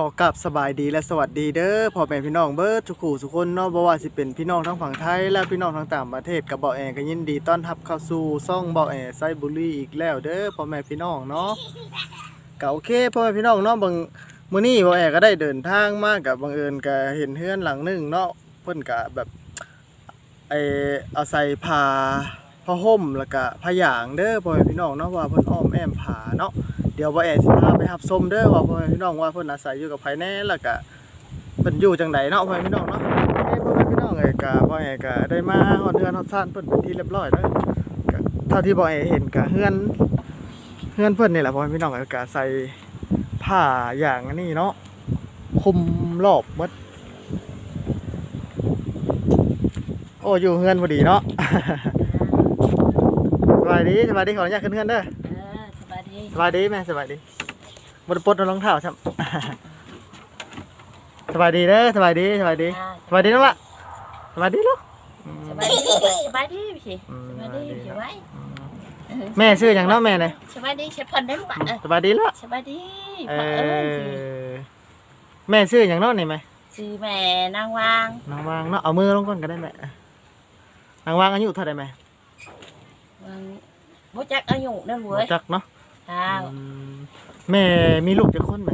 ขอกลับสบายดีและสวัสดีเด้อพ่อแม่พี่น้องเบิร์ดทุกคู่ทุกคนเนาะบ่ว่าสิเป็นพี่น้องทั้งฝั่งไทย และพี่น้องทั้งต่างประเทศกับเบาแอก็ยินดีต้อนรับเข้าสู่ซ่องเบาแอไซบุรีอีกแล้วเด้อพ่อแม่พี่น้องเนาะก็โอเคพ่อแม่พี่น้องเนาะบางมื้อนี้เบาแอก็ได้เดินทางมากกับบังเอิญก็เห็นเฮือนหลังหนึงเนาะเพิ่นก็แบบไอเอาใส่ผ้าผ้าห่มแล้วก็ผ้าหยางเด้อพ่อแม่พี่น้องเนาะว่าเพิ่นอ้อมแอมผ้าเนาะ เดี๋ยวบ่แอสิพาไปรับชมเด้อว่าพ่อแม่พี่น้องว่าเพิ่นอาศัยอยู่กับไผแน่แล้วก็เพิ่นอยู่จังไดเนาะพ่อแม่พี่น้องเนาะเอ้พ่อแม่พี่น้องเอ้ยก็พ่อแอก็ได้มาฮอดเฮือนฮอดซ่านเพิ่นเป็นที่เรียบร้อยเด้อก็เท่าที่บ่แอเห็นก็เฮือนเฮือนเพิ่นนี่แหละพ่อแม่พี่น้องเอ้ยก็ใส่ผ้าอย่างนี้เนาะคุมรอบหมดโอ้อยู่เฮือนพอดีเนาะสบายดีสบายดีขออนุญาตขึ้นเฮือนเด้อ ดีสบายดีแม่สบายดีบไดปลดรองเท้าใช่สบายดีเด้อสบายดีสบายดีอ่าสบายดีน้องละสบายดีลูกอืมสบายดีสบายดีพี่อืมสบายดีพี่ไว้แม่ชื่ออย่างเน้องแม่เนี่ยสบายดีเชฟพันได้ปะเออสบายดีแล้วสบายดีเอพ่อเอ้ยอแม่ชื่ออย่างเน้องนี่ไหมชื่อแม่นางวางนางวางเนาะเอามือลงก่อนก็ได้แม่นางวางอายุเท่าไหร่แม่วางบ่จักอายุนั่นบ่เว้ยจักเนาะ อ้าวอืมแม่มีลูกจะคนไหม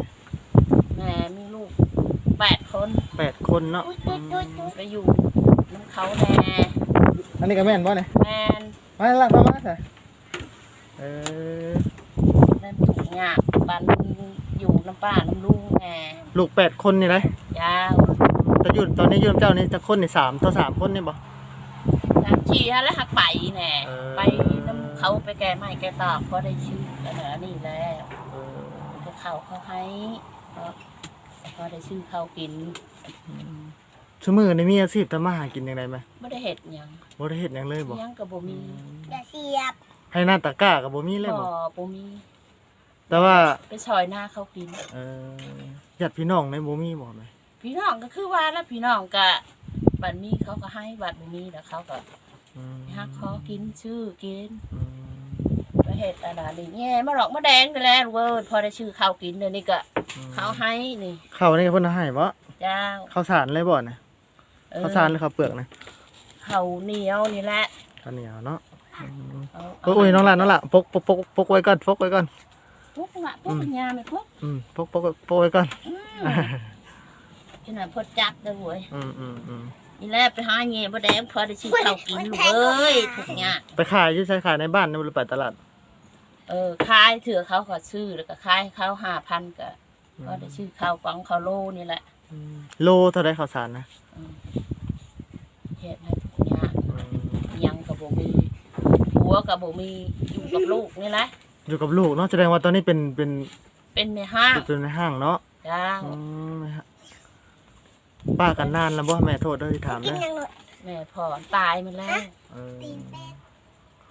แม่มีลูกแปดคนแปดคนเนาะอืมไปอยู่น้ำเขาแน่อันนี้ก็แม่นบ่เนี่ยแม่นมาละมามาใส่เออนั่นถูกยากปันอยู่น้ำป้าน้ำลุงแน่ลูกแปดคนนี่ไรยาวแต่อยู่ตอนนี้อยู่กับเจ้านี่จะคนนี่สามต่อสามคนนี่บ่สามชีฮะแล้วหักไปแน่เออ ไปน้ำเขาไปแก่ไม้แก่ตอกเพราะได้ชื่อ อันนั้นนี่แล้วก็เขาเขาให้เพราะพอได้ชื่อเขากินชั่วมือในมีอาชีพทำมาหากินยังไงไหมไม่ได้เห็ดหยังบ่ได้เฮ็ดหยังเลยบ่หยังกับบ่มีอย่าเสียบให้หน้าตะกร้ากับบ่มีเลยบ่บ่บ่มี แต่ว่าไปซอยหน้าเขากิน เอ่อญาติพี่น้องในบ่มีบ่แม่พี่น้องก็คือว่าแล้วพี่น้องก็บัดมีเขาก็ให้บัดบ่มีแล้วเขาก็อืมฮักขอกินชื่อกิน อืมไป เห็ดอันนั้นนี่แง่มาหลอกมาแดงไปแล้วเว้ยพอได้ชื่อเขากินเดี๋ยวนี้ก็เขาให้นี่ข้าวนี่เพิ่นให้บ่เจ้าข้าวสารเลยบ่น่ะเออข้าวสารหรือข้าวเปลือกนะเขาเหนียวนี่แหละข้าวเหนียวเนาะอืมเอาโอ้ยน้องหลานน้องหลานปกปกปกปกไว้ก่อนปกไว้ก่อนพวกละพวกปัญญาไหมพวกอืมปกปกปกไว้ก่อนขนาดพดจักเด้อเว้ยอืมอืมอืมนี่แหละไปหาเงี้ยบ่แดงพอได้ชื่อข้าวกินลูกเอ้ยทุกอย่างไปขายอยู่ใช้ขายในบ้านในบ่หรือไปตลาด เออขายเถื่อเขาก็ซื้อแล้วก็ขายเขาห้าพันก็พอได้ชื่อข้าวกล่องข้าวโลนี่แหละอืมโลเท่าไดข้าวสารนะอืมเฮ็ดให้ทุกอย่างอืมอิหยังก็บ่มีผัวก็บ่มีอยู่กับลูกนี่แหละอยู่กับลูกเนาะแสดงว่าตอนนี้เป็นเป็น เป็นแม่ห้างเป็นในห้างเนาะจ้าอืมนะฮะป้ากันนานแล้วบ่แม่โทษเด้อที่ถามกินนะยังหนูแม่พ่อตายมาแล้ว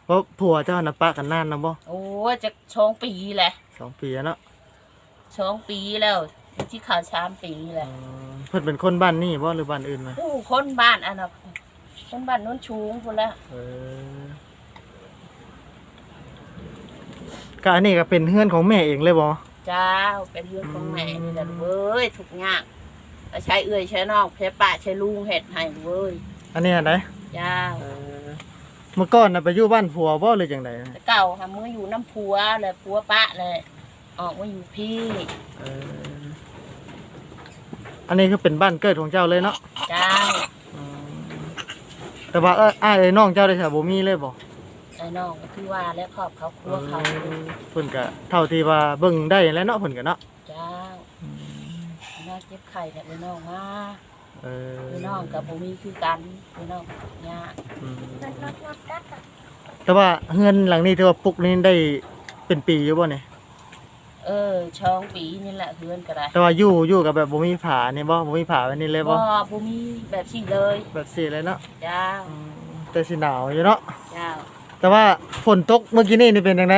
เออเพราะผัวเจ้าน่ะป้ากันนานแล้วบ่โอ้ยจะช่องปีแหละสองปีแล้วเนาะช่องปีแล้วที่ข่าวชามปีแหเอละอเพิ่นเป็นคนบ้านนี่บ่หรือบ้านอื่นมาโอ้คนบ้านอันน่ะคนบ้านโน้นชูงพุ่นละเออก็อันนี้ก็เป็นเฮือนของแม่เองเลยบ่เจ้าเป็นเรื่องของแม่นี่แหละเว้ยทุกอย่างแต่ใช้เอื้อยใช้น้องใช้ป้าใช้ลุงเห็ดให้เว้ยอันนี้อันใดเจ้าเออ เมื่อก่อนน่ะไปอยู่บ้านผัวบ่หรือจังไดแต่เก่าค่ะเมื่ออยู่น้ำผัวเลยผัวป้าเลยออกมาอยู่พี่เอออันนี้คือเป็นบ้านเกิดของเจ้าเลยเนาะเจ้าอืมแต่ว่าเอ้ยอ้ายเอ้ยน้องเจ้าได้ซะบ่มีเลยบ่ไอ้น้องก็คือว่าและครอบเขาครัวเขาเพิ่นก็เท่าที่ว่าเบิ่งได้แหล้วเนาะเพิ่นก็เนาะเจ้าน่าเจ็บไข่เนี่ยไอ้น้องมา เออไอ้น้องกับบุมีคือกันไอ้น้องเนี่ยากอืมนัดนัดนัดนัดแต่ว่าเฮือนหลังนี้ที่ว่าปลุกนี่ได้เป็นปีอยู่บ่เนี่ยเออช่องปีนี่แหละเฮือนก็ได้แต่ว่าอยู่อยู่กับแบบบ่มีผานี่บ่บ่มีผาไว้นี่เลยบ่บ่บุมีแบบสี่เลยแบบสิเลยเนาะเจ้าอืมแต่สิหนาวอยู่เนาะเจ้าแต่ว่าฝนตกเมื่อกี้นี่นี่เป็นจังได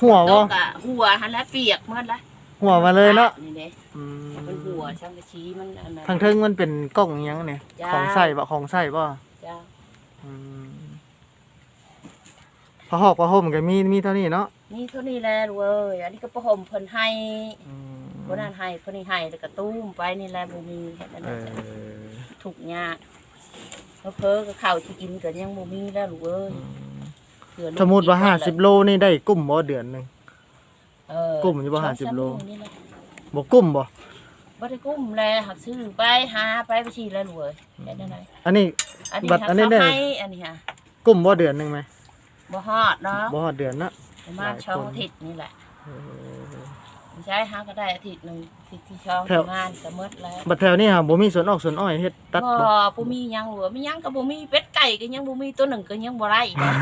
หัวตบ่กอะหัวหันแล้วเปียกหมดละหัวมาเลยเนาะนี่เด้อืมมันหัว ช่างกระชี้มันอันนั้น ทางเทิงมันเป็นกล้องอิหยังเนี่ยจ้า ของใส่บ่ของใส่บ่เจ้าอืมผ้าหอกผ้าห่มก็มีมีเท่านี้เนาะนี่เท่านี้แหละเว้ยอันนี้ก็ประห่มเพิ่นให้อืมคนนั้นให้คนนี้ให้แล้วก็ตุ้มไปนี่แหละบ่มีเฮ็ดอันเอนั้นอทุกข์ยากเพ้อๆก็ข้าวที่กินก็ยังบ่มีแล้วลูกเอ้ยเผื่อลูกสมมุติว่ากินห้าแล้วสิบโลนี่ได้กุ้มบ่เดือนหนึง เออกลุ่มอยู่บ่สองห้าสิบสมโล นี่แหละบ่กุ้มบ่ บ่ได้กุ้มแลหักซื้อไปหาไปไปชีแล้วลูกเอ้ยเฮ็ดได้ไหนอันนี้ อันนี้บัตรหักอันนี้เขาได้ ให้อันนี้ฮะกุ้มบ่เดือนหนึงไหมบ่ฮอดเนาะบ่ฮอดเดือนเนาะประมาณหลายคนช่องอาทิตย์นี่แหละเออไม่ใช่หาก็ได้อาทิตย์หนึงอาทิตย์ที่ช่องแถวทำงานก็หมดแล้วบัดแถวนี้ฮะบ่มีสวนออกสวนอ้อยเฮ็ดตัดบ่บ่บ่มีหยังเหลือมีหยังก็บ่มีเป็ดไก่ก็ยังบ่มีตัวหนึ่งก็ยังบ่ได้อีกนะ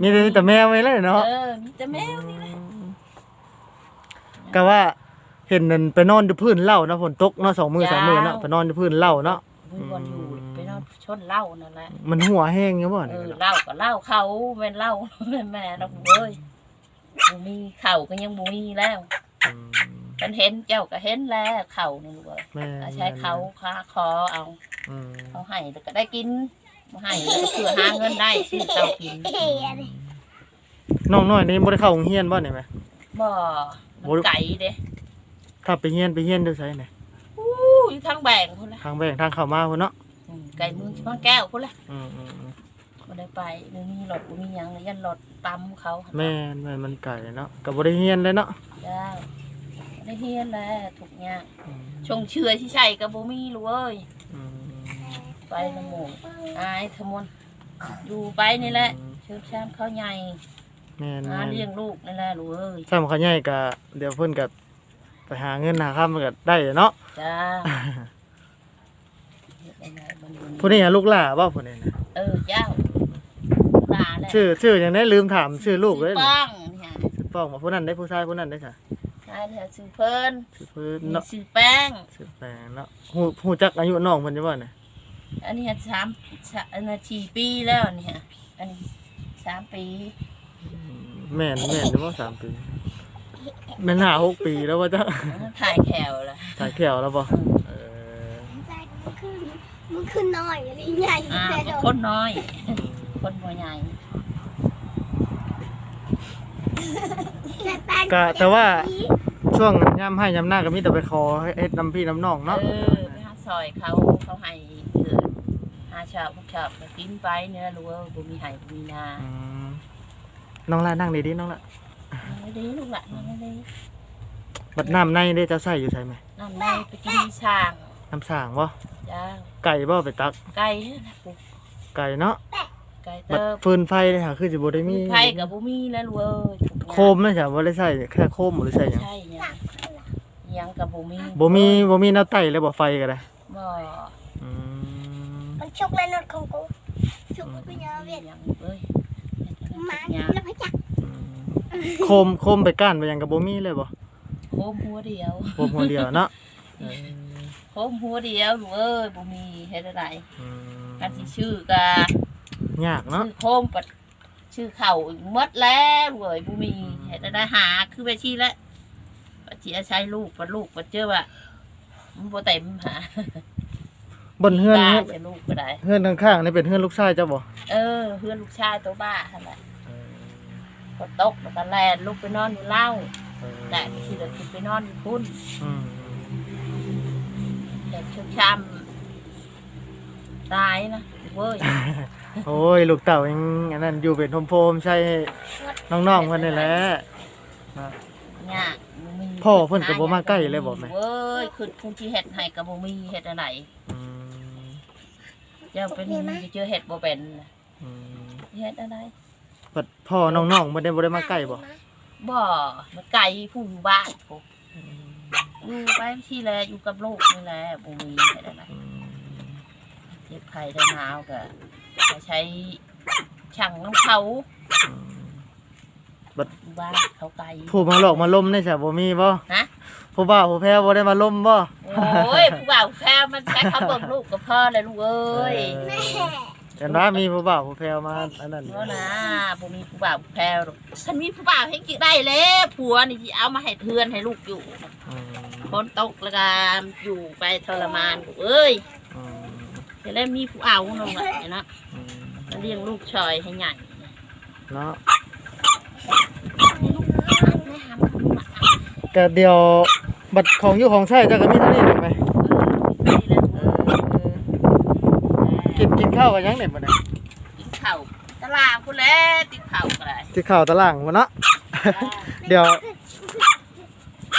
มีแต่มีแต่แมวไว้เลยเนาะเออมีแต่แมวนี่แหละก็ว่า เห็นนั่นไปนอนอยู่พื้นเหล้านะฝนตกเนาะสองมื้อสามมื้อเนาะไปนอนอยู่พื้นเหล้าเนาะมีบอลอยู่อืมไปนอนชนเหล้านั่นแหละมันหัวแห้งอยู่บ่เอนี่อเนาะเหล้าก็เหล้าเขาแม่นเหล้าแม่ดอกเว้ยบ่มีเข่าก็ยังบ่มีแล้วอืมกันเห็นเจ้าก็เห็นแล้วเข่านี่ลูกเอ้ยแม่อาใช้เขาค้าคอเอาอืมเขาให้แล้วก็ได้กินบ่ให้แล้วก็เพื่อหาเงินได้ซื้อเตากินน้องน้อยนี่บ่ได้เข้าโรงเรียนบ่นี่แหมบ่มันไก่เด้ ถ้าไปเรียนไปเรียนอยู่ไสนี่อู้อยู่ทางแบงพุ่นละทางแบ่งทางเข้ามาพุ่นเนาะอืมไก่เมืองชิมางแก้วพุ่นละอืมอืมอืมบ่ได้ไปบ่มีรถบ่มีหยังเลยยันรถตำเขาแม่นแม่นมันไก่เนาะก็บ่ได้เรียนเลยเนาะจ้าบ่ได้เฮียนแล้วทุกอย่างอืมชงเชื่อที่ใช่ก็บ่มีลูกเอ้ยอืมไปนำหมู่อายทมนอยู่ไปนี่แหละเชิญชามเขาใหญ่แม่นหาแม่นเลี้ยงลูกนี่แหละลูกเอ้ย ซ้ำเขาใหญ่ก็เดี๋ยวเพิ่นก็ ไปหาเงินหาค่ำมันก็ได้เนาะจ้าเฮ็ดได้ไงมันอยู่ผู้นี้อะลูกหล่าบ่ผู้นี้นะเออเจ้าลาแหละชื่อชื่อยังได้ลืมถามชื่อลูกเลยชื่อนะป้องเนี่ยชื่อป้องว่าผู้นั้นได้ผู้ชายผู้นั้นได้ค่ะใช่แล้วชื่อเพิ่นชื่อเพิ่นมีเนาะชื่อแป้ง ชื่อแปลงเนาะฮู้ฮู้จักอายุน้องเพิ่นอยู่บ่เนี่ยอันนี้สามสามอันนี้สี่ปีแล้วเนี่ยอันนี้สามปี แม่นแม่นอยู่บ่สามปี แม่นห้าหกปีแล้วว่าจะอันนั้นถ่ายแขวละถ่ายแขวแล้วบ่เออมันขึ้นมันขึ้นน้อยอะไรใหญ่อ่าแต่โดก็คนน้อย คนบ่ใหญ่ก็แต่ว่าช่วงยามให้ยามหน้าก็มีแต่ไปขอเฮ็ดน้ำพี่น้ำน้องเอเนาะอไปหาซอยเขาเขาให้เถือหาชาวพวกชาวก็กินไปเนี่ยรู้ว่าบ่มีไห้บ่มีนาอืมน้องละนั่งดีๆน้องละ ไม่ได้ลูกหลานไม่ได้บัดน้ำในได้เจะใส่อยู่ใช่ไหมน้ำในไปกินที่ช่างน้ำสร้างบ่จ้าไก่บ่ไปตักไก่นะปุ๊กไก่เนาะไก่บัดเติบฟืนไฟเลยค่ะคือสิบ่ได้มีไผ่กับบ่มีแล้วลูกเอ้ยทุกอย่างโคมนะจ้ะบ่ได้ใส่แค่โคมบ่ได้ใส่หยังใช่ยังยังกับบ่มีบ่มีบ่มีแนวไต่เลยบ่ไฟก็ได้บ่อืม มันชกแล้วนดของกูชกกูยาวเวียนยังเอ้ยหมายังแล้วพจักอืม โคมโคมไปก้านไปหยังก็บ่มีเลยบ่โคมหัวเดียวโคมหัวเดียวเนาะเออโคมหัวเดียวลูกเอ้ยบ่มีเฮ็ดอะไรอืมกันสิชื่อก็ยากเนาะชื่อโคมปัดชื่อเข่าอีกหมดแล้วเว้ยบ่มีเฮ็ดอะไรหาคือไปชี้แล้วปัดสิอาศัยลูกปัดลูกปัดเจอว่ามันบ่เต็มหาบนเฮือนบ้าเฮือนจะลูกก็ได้ เฮือนข้างๆนี่เป็นเฮือนลูกชายเจ้าบ่เออเพื่อนลูกชายตัวบ้าหั่นแหละ ก็ตกแล้วก็แลนลูกไปนอนอยู่เล่าแต่ที่เหลือคือไปนอนอยู่พุ่นอืมเด็กชุกช้ำตายนะเว้ยโอ้ยลูกเต่ายังอันนั้นอยู่เป็นโฟมๆใช่น้องๆเพิ่นนี่แหละเนี่ยมีพ่อเพิ่นก็บ่มาใกล้เลยบ่แม่เว้ยคือคงที่เฮ็ดให้ก็บ่มีเฮ็ดอะไรอืมเจ้าเป็นเจอเฮ็ดบ่เป็นน่ะอืม เฮ็ดอะไร บัดพ่อน้องๆบ่ได้บ่ได้มาใกล้บ่บ่มาไกลผู้อยู่บ้านพวกอยู่ไปที่แลอยู่กับลูกนี่แหละบ่มีเฮ็ดอะไรอืมเจ็บไข้ได้หนาวก็จะใช้ช่างน้ำเขาอืมบ้านเขาไกลผู้มาหลอกมาล้มนี่จ้ะบ่มีบ่ฮะผู้บ่าวผู้แพ้บ่ได้มาล้มบ่โอ้ยผู้บ่าวแพ้มันใช้เขาเบิ่งลูกกับพ่อเลยลูกเอ้ย แม่แต่ว่ามีผู้บ่าวผู้แพ้มาอันนั้นเพราะนะบ่มีผู้บ่าวแพ้หรอกฉันมีผู้บ่าวให้กี่ได้แล้วผัวนี่สิเอามาให้เทือนให้ลูกอยู่อืมคนตกแล้วก็อยู่ไปทรมานลูกเอ้ยอืมจะได้มีผู้เอาน้องละเนาะอืมแล้วเลี้ยงลูกชอยให้ใหญ่เนาะไม่ทำก็เดี๋ยวบัตรของอยู่ของใช้เจ้าก็มีเท่านี้แหละไปเออนี่แหละ เออกินกิน ข้าวกันยังเนี่ยบ่ได้กินข้าวตลาดพุ่นแหล้วติดข้าวก็ได้ที่ข้าวตารางบ่เนาะ เดี๋ยว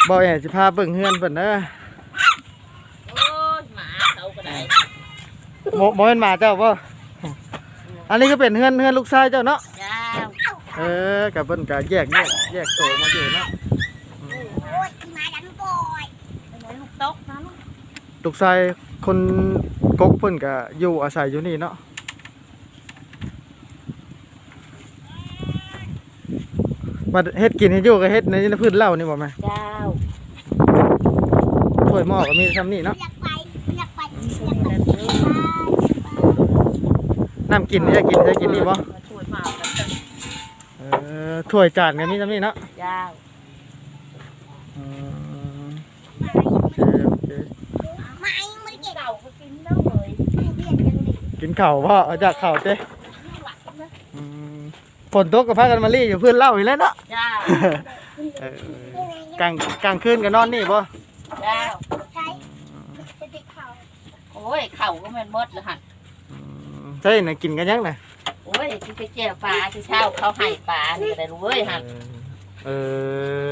บ่แอนสิพาเบิ่งเฮือนเพิ่นเด้อโอ้ยหมาเขาก็ได้บ่บ่แม่นหมาเจ้าบ่อันนี้ก็เป็นเฮือนเฮือนลูกชายเจ้าเนาะ จ้าเออกับเพิ่นก็แยกแยกแยกโตมาอยู่เนาะโอ้ยมาดันบ่อยไปไหนลูกตกนะลูกลูกชายคน กกเพิ่นก็อยู่อาศัยอยู่นี่เนาะมาเฮ็ดกินให้อยู่ก็เฮ็ดในพืชเหล้านี่บ่แม่เจ้าถ้วยหม้อก็มีซ้ำนี่เนาะอยากไปอยากไปนี่แหละเด้อน้ำกินนี่จะกินจะกินนี่บ่มาช่วยมากันเถอะเออถ้วยจานก็มีซ้ำนี่เนาะเจ้า กินข้าวบ่เอาจากข้าวเจ้อืมฝนตกก็พากันมาลี่อยู่เพื่อนเล่าอีกแล้วเนาะเจ้าเออกลางกลางคืนก็นอนนี่บ่เจ้าใช้จะติดเขาโอ้ยเข่าก็แม่นหมดเลยหันอืมใช่น่ะกินกันยังน่ะโอ้ยที่ไปแจ่วปลาที่เช้าเขาให้ปลานี่ก็ได้รู้เว้ยหันเออ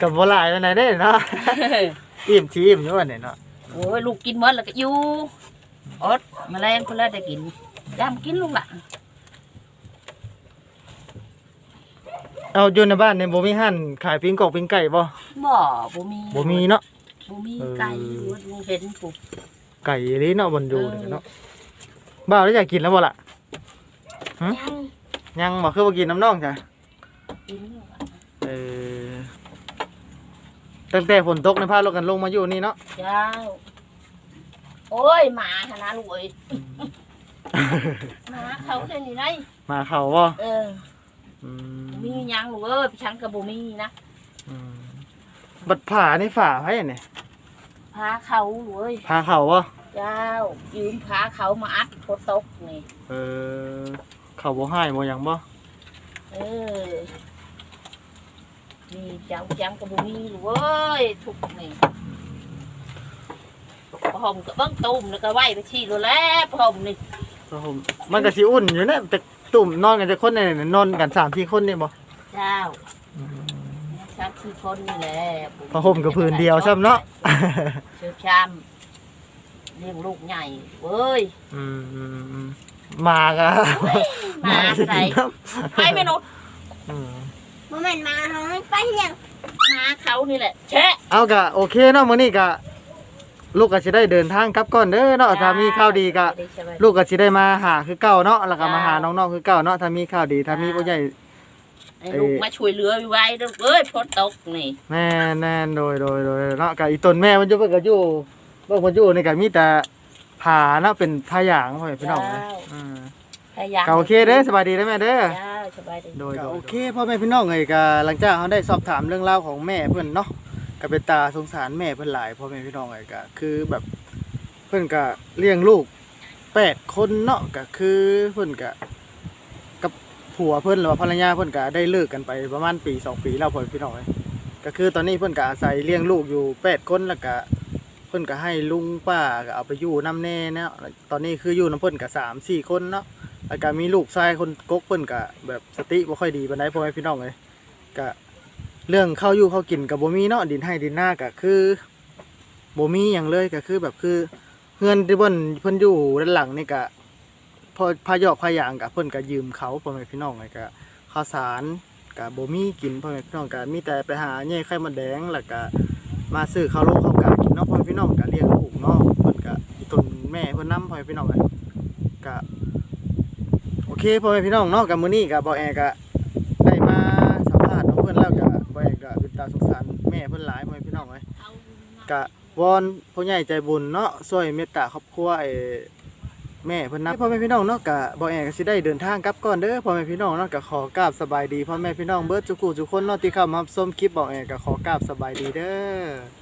กับบ่หลายปานใดเด้เนาะ อิ่มชีอิ่มอยู่ว่าเนี่ยเนาะ โอ้ยลูกกินหมดแล้วก็อยู่อดแมลงเพิ่นละได้กินย่ามกินลูกหละเอาอยู่ในบ้านเนี่ยบ่มีหั่นขายปิ้งกอกปิ้งไก่บ่บ่บ่มีบ่มีเนาะบ่มีเออไก่บ่เห็นปุ๊บไก่นี่เนาะบนอยู่นี่เนาะบ่าวได้อยากกินแล้วบ่ล่ะยังยังบ่คือบ่กินน้ำน้องจ้ะกินลูกหละเออ ตั้งแต่ฝนตกในพาเรากันลงมาอยู่นี่เนาะเจ้า โอ้ยหมาหนนะลูกเอ้ยหมาเขาเดี๋ยวนี้ไงมาเขาบ่เออ อืมมีหยังลูกเอ้ยพี่ชังกับบ่มีนะอืมบัดผานี่ฝาไผเนี่ยพาเขาลูกเอ้ยพาเขาบ่เจ้า ยืมพาเขามาอัดโคตกนี่ เออ เขาบ่ให้บ่หยังบ่เออ นี่จังจังกับบุมีลูกเอ้ยทุกนี่พอหอมก็เบิ้งตุ่มแล้วก็ไหวไปชี้รู้แล้วพอหอมนี่ครับผมมันก็สิอุ่นอยู่นะแต่ตุ่มนอนกันจะคนเนี่ยนอนกัน3 4คนนี่บ่เจ้าชักคือคนนี่แหละผ้าห่มกับพื้นเดียวซ้ำเนาะเชื่อชามเลี้ยงลูกใหญ่เว้ยอืมอืมอืมมาก็มาไหนไปเมนูอืม โมเมนต์มาเขาไม่ไปยังมาเขานี่แหละแชะ เอากะโอเคเนาะมื้อนี้กะ ลูกก็สิได้เดินทางกลับก่อนเด้อเนาะถ้ามีข่าวดีกะ ลูกก็สิได้มาหาคือเก่าเนาะแล้วก็มาหาน้องๆคือเก่าเนาะถ้ามีข่าวดีถ้ามีผู้ใหญ่ให้ลูกมาช่วยเหลือไว้เด้อเอ้ยพดตกนี่แม่แน่นโดยโดยโดยเนาะก็อีต้นแม่มันอยู่เพิ่นก็อยู่เบิ่งเพิ่นอยู่นี่ก็มีแต่ผาเนาะเป็นพาหยางพ่อแม่พี่น้องเอ้ยอืมพยายามก็โอเคเด้อสบายดีเด้อแม่เด้อเจ้า สบายดี โดยโอเคพ่อแม่พี่น้องเอ้ยก็หลังจากเขาได้สอบถามเรื่องราวของแม่เพิ่นเนาะก็เป็นตาสงสารแม่เพิ่นหลายพ่อแม่พี่น้องเอ้ยก็คือแบบเพิ่นก็เลี้ยงลูกแปดคนเนาะก็คือเพิ่นก็กับผัวเพิ่นหรือว่าภรรยาเพิ่นก็ได้เลิกกันไปประมาณปีสองปีแล้วพ่อแม่พี่น้องเอ้ยก็คือตอนนี้เพิ่นก็อาศัยเลี้ยงลูกอยู่แปดคนแล้วก็เพิ่นก็ให้ลุงป้าก็เอาไปอยู่นํแน่เนาะตอนนี้คืออยู่นํเพิ่นก็สามสี่คนเนาะ แล้วก็มีลูกชายคนกกเพิ่นก็แบบสติบ่ค่อยดีปานใดพ่อแม่พี่น้องเลยก็เรื่องข้าวอยู่ข้าวกินก็บ่มีเนาะดินให้ดินหน้าก็คือบ่มีหยังเลยก็คือแบบคือเฮือนที่เพิ่นเพิ่นอยู่ด้านหลังนี่ก็พอพายอกพายางก็เพิ่นก็ยืมเขาพ่อแม่พี่น้องเลยก็ข้าวสารก็บ่มีกินพ่อแม่พี่น้องก็มีแต่ไปหาแย่ไข่มดแดงแล้วก็มาซื้อข้าวโลข้าวกากินเนาะพ่อแม่พี่น้องก็เลี้ยงลูกเนาะเพิ่นก็อีตนแม่เพิ่นนํพ่อแม่พี่น้องเลย เคพ่อแม่พี่น้องเนาะกับมื้อนี้กับบ่แอก็ได้มาสัมภาษณ์น้องเพิ่นแล้วก็บ่แอก็เป็นตาสงสารแม่เพิ่นหลายพ่อแม่พี่น้องเอ้ยก็วอนผู้ใหญ่ใจบุญเนาะช่วยเมตตาครอบครัวไอ้แม่เพิ่นนะพ่อแม่พี่น้องเนาะก็บ่แอก็สิได้เดินทางกลับก่อนเด้อพ่อแม่พี่น้องเนาะก็ขอกราบสบายดีพ่อแม่พี่น้องเบิดทุกผู้ทุกคนเนาะที่เข้ามารับชมคลิปบ่แอก็ขอกราบสบายดีเด้อ